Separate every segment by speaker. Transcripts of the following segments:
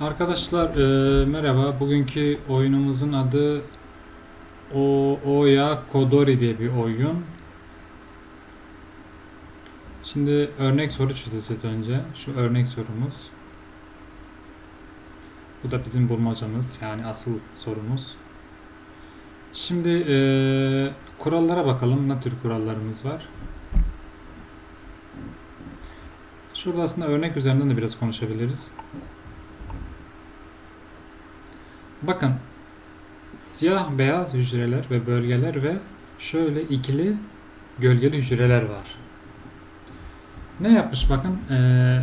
Speaker 1: Arkadaşlar e, merhaba. Bugünkü oyunumuzun adı o Oya Kodori diye bir oyun. Şimdi örnek soru çözeceğiz önce. Şu örnek sorumuz. Bu da bizim bulmacamız yani asıl sorumuz. Şimdi e, kurallara bakalım. Ne tür kurallarımız var? Şurada aslında örnek üzerinden de biraz konuşabiliriz. Bakın siyah beyaz hücreler ve bölgeler ve şöyle ikili gölgeli hücreler var. Ne yapmış bakın eee,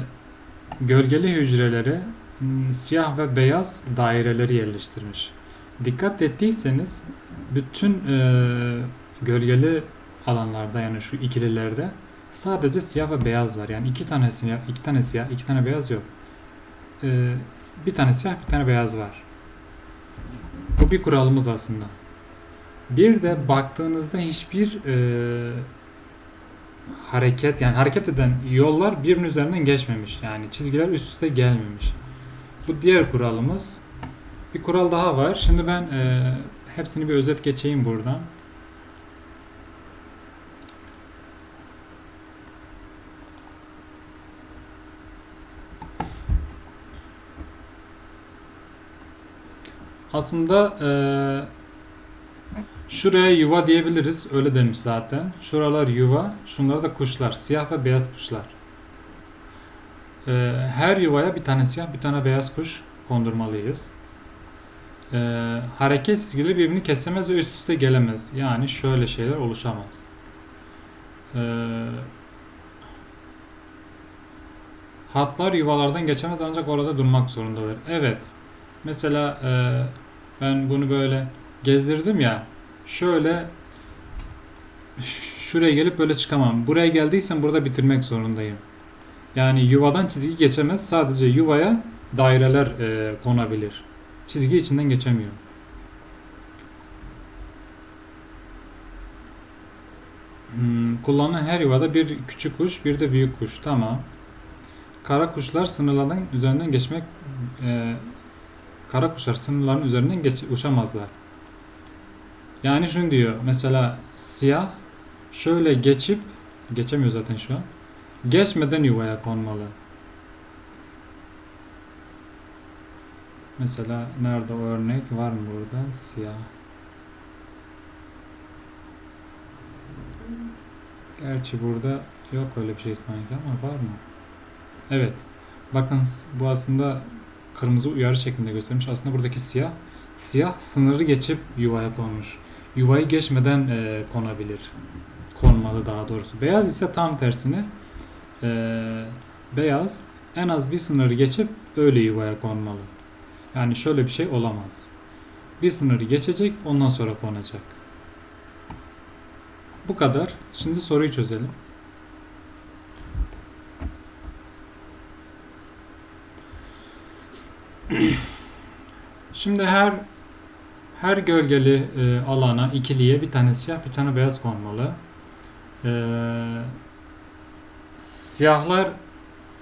Speaker 1: gölgeli hücrelere hmm, siyah ve beyaz daireleri yerleştirmiş. Dikkat ettiyseniz bütün eee, gölgeli alanlarda yani şu ikililerde sadece siyah ve beyaz var. Yani iki tane siyah, iki tane siyah, iki tane beyaz yok. Eee, bir tane siyah, bir tane beyaz var. Bu bir kuralımız aslında. Bir de baktığınızda hiçbir e, hareket yani hareket eden yollar birbirinin üzerinden geçmemiş. Yani çizgiler üst üste gelmemiş. Bu diğer kuralımız. Bir kural daha var. Şimdi ben e, hepsini bir özet geçeyim buradan. Aslında eee, şuraya yuva diyebiliriz. Öyle demiş zaten. Şuralar yuva, şunlar da kuşlar. Siyah ve beyaz kuşlar. Eee, her yuvaya bir tane siyah, bir tane beyaz kuş kondurmalıyız. Eee, hareket çizgileri birbirini kesemez ve üst üste gelemez. Yani şöyle şeyler oluşamaz. Eee, hatlar yuvalardan geçemez ancak orada durmak zorundadır. Evet. Mesela e, ben bunu böyle gezdirdim ya. Şöyle şuraya gelip böyle çıkamam. Buraya geldiysem burada bitirmek zorundayım. Yani yuvadan çizgi geçemez. Sadece yuvaya daireler e, konabilir. Çizgi içinden geçemiyor. Hmm, kullanılan her yuvada bir küçük kuş, bir de büyük kuş. Tamam. Kara kuşlar sınırlardan üzerinden geçmek e, kara kuşlar sınırların üzerinden geç, uçamazlar. Yani şunu diyor. Mesela siyah şöyle geçip geçemiyor zaten şu an. Geçmeden yuvaya konmalı. Mesela nerede örnek var mı burada? Siyah. Gerçi burada yok öyle bir şey sanki ama var mı? Evet. Bakın bu aslında kırmızı uyarı şeklinde göstermiş. Aslında buradaki siyah siyah sınırı geçip yuvaya konmuş. Yuvayı geçmeden e, konabilir. Konmalı daha doğrusu. Beyaz ise tam tersine e, beyaz en az bir sınırı geçip öyle yuvaya konmalı. Yani şöyle bir şey olamaz. Bir sınırı geçecek ondan sonra konacak. Bu kadar. Şimdi soruyu çözelim. Şimdi her her gölgeli e, alana ikiliye bir tane siyah bir tane beyaz konmalı. E, siyahlar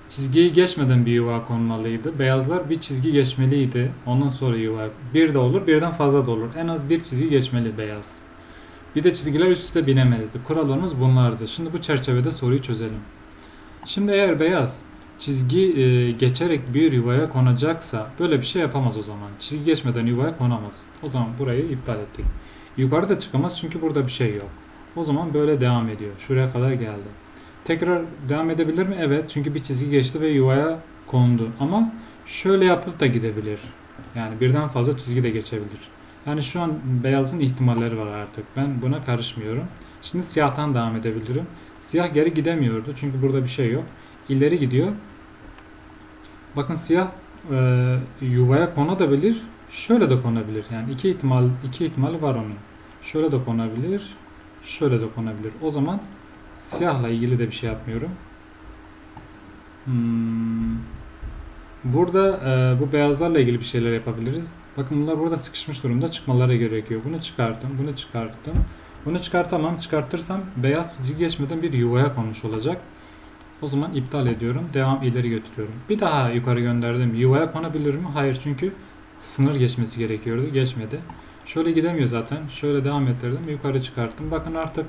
Speaker 1: çizgiyi geçmeden bir yuva konmalıydı. Beyazlar bir çizgi geçmeliydi. Ondan sonra yuva. Bir de olur, birden fazla da olur. En az bir çizgi geçmeli beyaz. Bir de çizgiler üst üste binemezdi. Kurallarımız bunlardı. Şimdi bu çerçevede soruyu çözelim. Şimdi eğer beyaz çizgi e, geçerek bir yuvaya konacaksa böyle bir şey yapamaz o zaman. Çizgi geçmeden yuvaya konamaz. O zaman burayı iptal ettik. Yukarı da çıkamaz çünkü burada bir şey yok. O zaman böyle devam ediyor. Şuraya kadar geldi. Tekrar devam edebilir mi? Evet. Çünkü bir çizgi geçti ve yuvaya kondu. Ama şöyle yapıp da gidebilir. Yani birden fazla çizgi de geçebilir. Yani şu an beyazın ihtimalleri var artık. Ben buna karışmıyorum. Şimdi siyahtan devam edebilirim. Siyah geri gidemiyordu çünkü burada bir şey yok. İleri gidiyor. Bakın siyah e, yuvaya konabilir. Şöyle de konabilir. Yani iki ihtimal iki ihtimali var onun. Şöyle de konabilir. Şöyle de konabilir. O zaman siyahla ilgili de bir şey yapmıyorum. Hmm. Burada e, bu beyazlarla ilgili bir şeyler yapabiliriz. Bakın bunlar burada sıkışmış durumda çıkmaları gerekiyor. Bunu çıkarttım, bunu çıkarttım. Bunu çıkartamam. Çıkartırsam beyaz çizgi geçmeden bir yuvaya konmuş olacak. O zaman iptal ediyorum. Devam ileri götürüyorum. Bir daha yukarı gönderdim. Yuvaya konabilir mi? Hayır çünkü sınır geçmesi gerekiyordu. Geçmedi. Şöyle gidemiyor zaten. Şöyle devam ettirdim. Yukarı çıkarttım. Bakın artık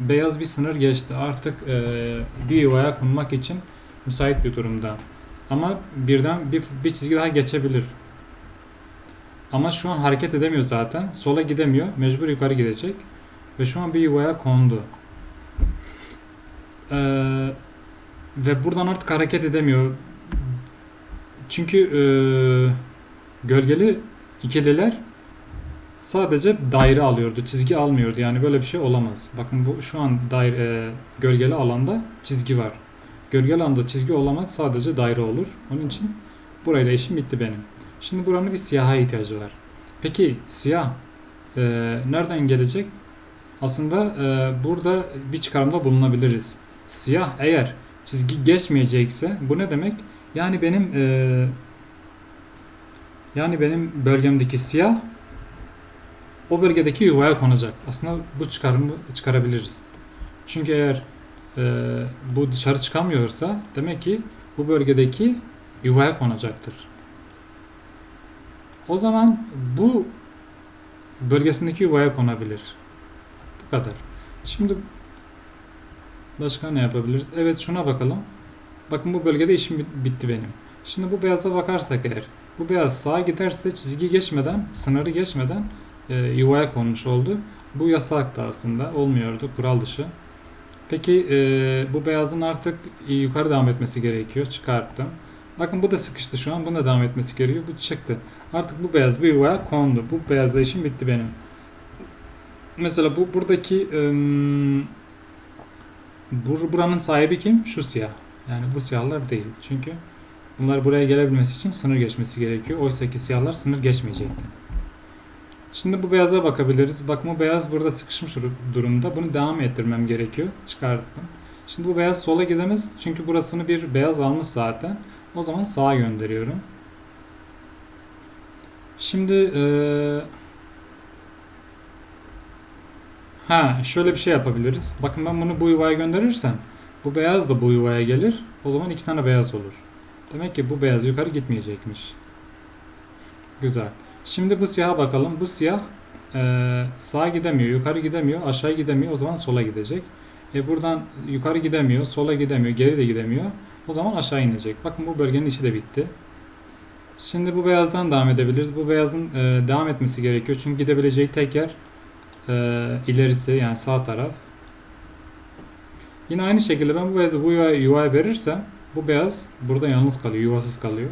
Speaker 1: beyaz bir sınır geçti. Artık eee, bir yuvaya konmak için müsait bir durumda. Ama birden bir, bir çizgi daha geçebilir. Ama şu an hareket edemiyor zaten. Sola gidemiyor. Mecbur yukarı gidecek. Ve şu an bir yuvaya kondu. Ee, ve buradan artık hareket edemiyor. Çünkü ee, gölgeli ikililer sadece daire alıyordu. Çizgi almıyordu. Yani böyle bir şey olamaz. Bakın bu şu an daire, ee, gölgeli alanda çizgi var. Gölgeli alanda çizgi olamaz. Sadece daire olur. Onun için burayla işim bitti benim. Şimdi buranın bir siyaha ihtiyacı var. Peki siyah ee, nereden gelecek? Aslında e, burada bir çıkarımda bulunabiliriz. Siyah eğer çizgi geçmeyecekse bu ne demek? Yani benim e, yani benim bölgemdeki siyah o bölgedeki yuvaya konacak. Aslında bu çıkarımı çıkarabiliriz. Çünkü eğer e, bu dışarı çıkamıyorsa demek ki bu bölgedeki yuvaya konacaktır. O zaman bu bölgesindeki yuvaya konabilir. Bu kadar. Şimdi başka ne yapabiliriz? Evet şuna bakalım. Bakın bu bölgede işim bit- bitti benim. Şimdi bu beyaza bakarsak eğer bu beyaz sağa giderse çizgi geçmeden, sınırı geçmeden e, yuvaya konmuş oldu. Bu yasaktı aslında. Olmuyordu. Kural dışı. Peki e, bu beyazın artık yukarı devam etmesi gerekiyor. Çıkarttım. Bakın bu da sıkıştı şu an. Buna devam etmesi gerekiyor. Bu çıktı. Artık bu beyaz bir yuvaya kondu. Bu beyazla işim bitti benim. Mesela bu buradaki ım, bur, buranın sahibi kim? Şu siyah. Yani bu siyahlar değil. Çünkü bunlar buraya gelebilmesi için sınır geçmesi gerekiyor. Oysa ki siyahlar sınır geçmeyecekti. Şimdi bu beyaza bakabiliriz. Bakın bu beyaz burada sıkışmış dur- durumda. Bunu devam ettirmem gerekiyor. Çıkarttım. Şimdi bu beyaz sola gidemez. Çünkü burasını bir beyaz almış zaten. O zaman sağa gönderiyorum. Şimdi eee Ha, şöyle bir şey yapabiliriz. Bakın ben bunu bu yuvaya gönderirsem bu beyaz da bu yuvaya gelir. O zaman iki tane beyaz olur. Demek ki bu beyaz yukarı gitmeyecekmiş. Güzel. Şimdi bu siyaha bakalım. Bu siyah eee sağa gidemiyor, yukarı gidemiyor, aşağı gidemiyor. O zaman sola gidecek. E buradan yukarı gidemiyor, sola gidemiyor, geri de gidemiyor. O zaman aşağı inecek. Bakın bu bölgenin işi de bitti. Şimdi bu beyazdan devam edebiliriz. Bu beyazın eee, devam etmesi gerekiyor. Çünkü gidebileceği tek yer eee, ilerisi yani sağ taraf. Yine aynı şekilde ben bu beyazı bu yuvaya verirsem bu beyaz burada yalnız kalıyor, yuvasız kalıyor.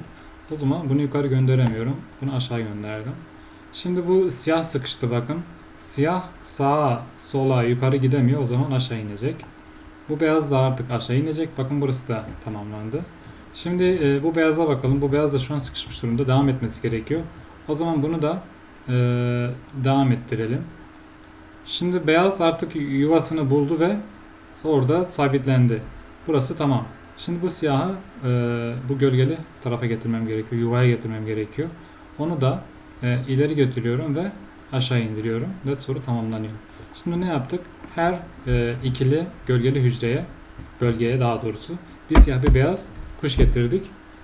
Speaker 1: O zaman bunu yukarı gönderemiyorum. Bunu aşağı gönderdim. Şimdi bu siyah sıkıştı bakın. Siyah sağa, sola, yukarı gidemiyor. O zaman aşağı inecek. Bu beyaz da artık aşağı inecek. Bakın burası da tamamlandı. Şimdi e, bu beyaza bakalım. Bu beyaz da şu an sıkışmış durumda. Devam etmesi gerekiyor. O zaman bunu da e, devam ettirelim. Şimdi beyaz artık yuvasını buldu ve orada sabitlendi. Burası tamam. Şimdi bu siyahı e, bu gölgeli tarafa getirmem gerekiyor. Yuvaya getirmem gerekiyor. Onu da e, ileri götürüyorum ve aşağı indiriyorum ve soru tamamlanıyor. Şimdi ne yaptık? Her e, ikili gölgeli hücreye, bölgeye daha doğrusu bir siyah bir beyaz kuş getirdik.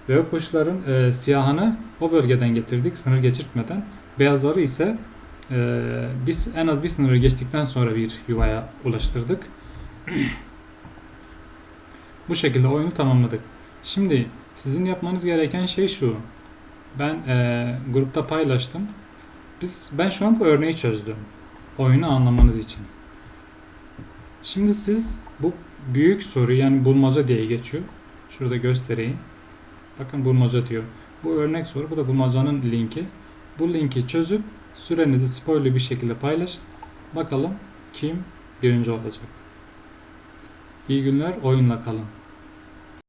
Speaker 1: Ve o kuşların e, siyahını o bölgeden getirdik sınır geçirtmeden. Beyazları ise e, biz en az bir sınırı geçtikten sonra bir yuvaya ulaştırdık. Bu şekilde oyunu tamamladık. Şimdi sizin yapmanız gereken şey şu. Ben e, grupta paylaştım. Biz ben şu an bu örneği çözdüm. Oyunu anlamanız için. Şimdi siz bu büyük soru yani bulmaca diye geçiyor. Şurada göstereyim. Bakın bulmaca diyor. Bu örnek soru, bu da bulmacanın linki. Bu linki çözüp sürenizi spoiler bir şekilde paylaşın. Bakalım kim birinci olacak. İyi günler, oyunla kalın.